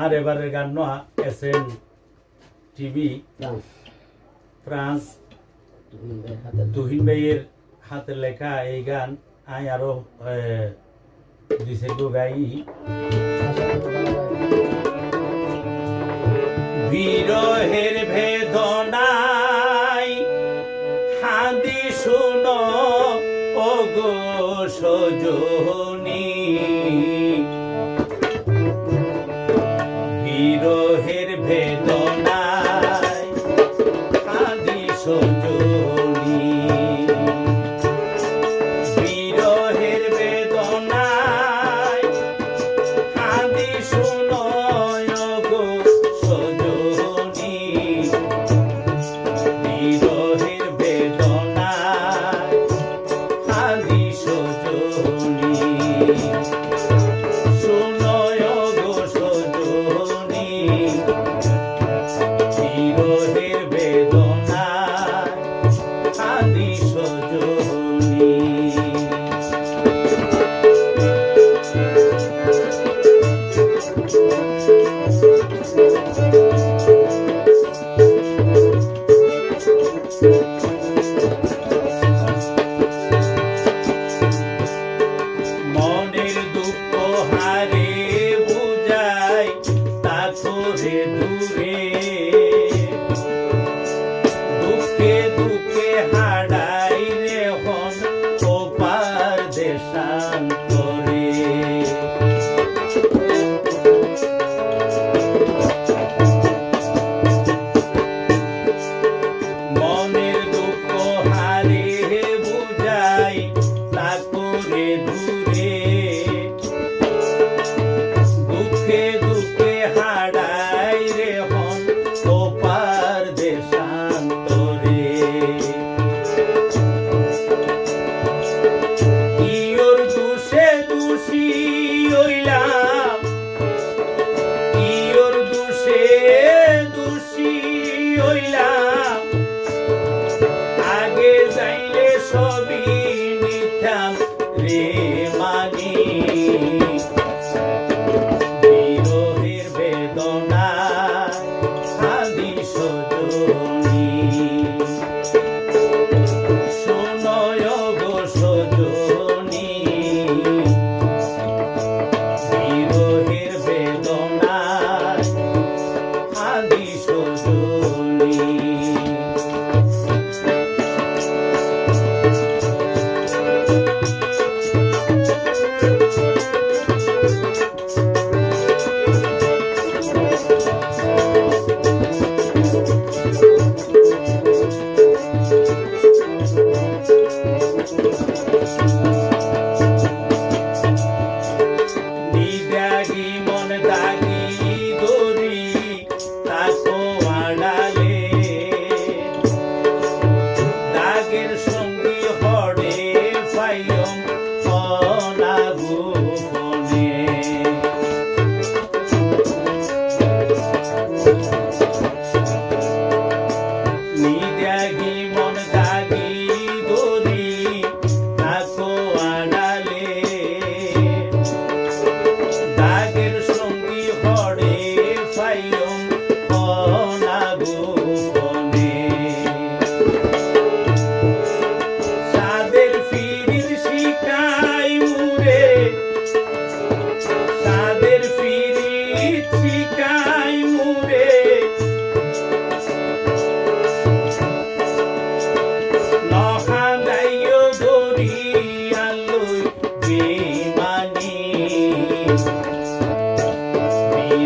আর এবারের গান নয় S N TV France. Tuhin ভাইয়ের হাতে লেখা। এই গান আই আরও দিছে গাই। বিরহের ভেদনাই হাদি শুন ও গো সজনী।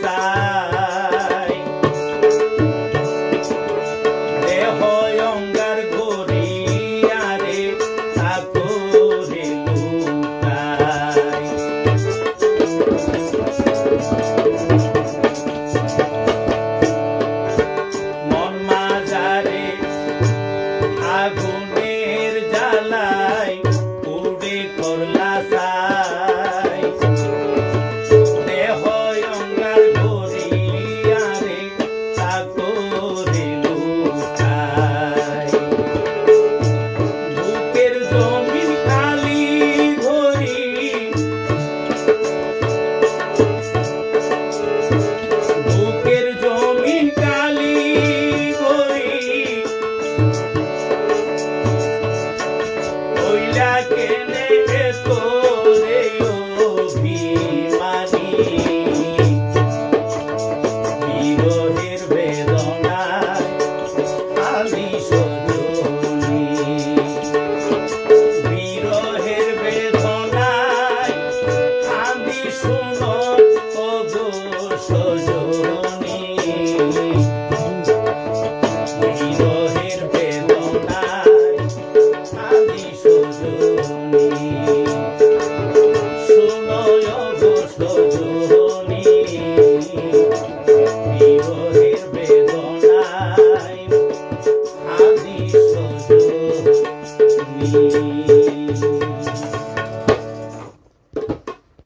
বাসায়। দেহ অঙ্গার মন আগুনের জ্বালায় উড়ে করলা Oh.